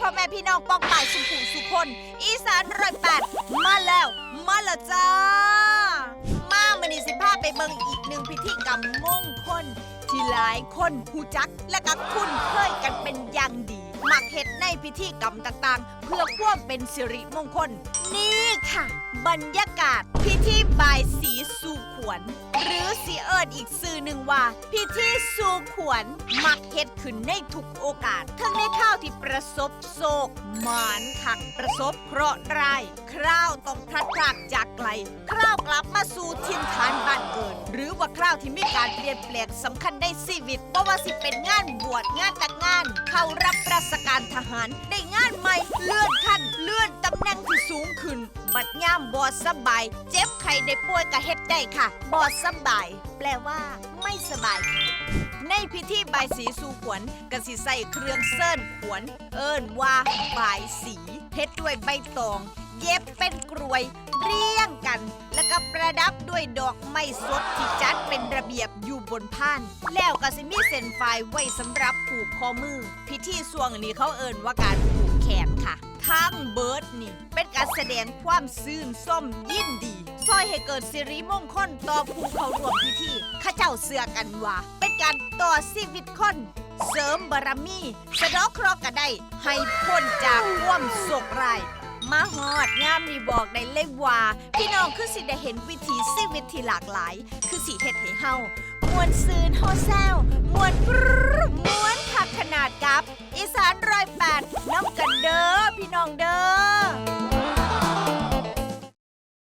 พ่อแม่พี่น้องป้องป่ายสุขุมสุคน อีสานร้อยแปดมาแล้ว มาแล้วจ้า มามันนี่สิพาไปเบิงอีกหนึ่งพิธีกรรมมงคล ที่หลายคนหูจักและก็คุ้นเคยกันเป็นอย่างดีมักเฮ็ดในพิธีกรรมต่างๆ เพื่อความเป็นสิริมงคล นี่ค่ะ บรรยากาศพิธีบายสีสู่ขวัญหรือสีเอิญอีกสื่อหนึ่งว่า พิธีสู่ขวัญมักเฮ็ดขึ้นในทุกโอกาส ประสบโศก หมานขักประสบเคราะห์ร้ายคราวต้องพลัดพรากจากไกลคราวกลับมาสู่ถิ่นฐานบ้านเกิด หรือว่าคราวที่มีการเปลี่ยนแปลงสำคัญในชีวิตเพราะว่าสิเป็นงานบวชงานแต่งงาน เข้ารับราชการทหารได้งานใหม่เลื่อน ยามบอสบาย เจ็บไข้ได้ป่วยก็เฮ็ดได้ค่ะ บอสบาย แปลว่า ไม่สบายค่ะ ในพิธีบายสีสู่ขวัญกสิใส่เครื่องเส้นขวัญเอิ้นว่าบายสีเฮ็ดด้วยใบตอง เย็บเป็นกรวย เรียงกัน แล้วก็ประดับด้วยดอกไม้สดที่จัดเป็นระเบียบอยู่บนผ้าน แล้วก็สิมีเส้นไฟไว้สำหรับผูกข้อมือ พิธีสวงนี้เขาเอิ้นว่าการผูกแขนค่ะ ทั้งเบิร์ดนี่ เป็นการแสดงความซื่นส้มยินดี ซอยให้เกิดสิริมงคลต่อผู้เข้าร่วมพิธีข้าเจ้าเสือกันว่า เป็นการต่อชีวิตคน เสริมบารมี สะเดอกเคราะห์ก็ได้ ให้พ้นจากความโศกร้ายมาฮอดงามนี่บอกได้เลยว่า พี่น้องคือสิได้เห็นวิถีชีวิตที่หลากหลาย คือสีเฮ็ดให้เฮามวนซืนโฮแซวมวนกรดมวาดกับ อีสานรอยแปดน้ำกันเด้อพี่น้องเด้อ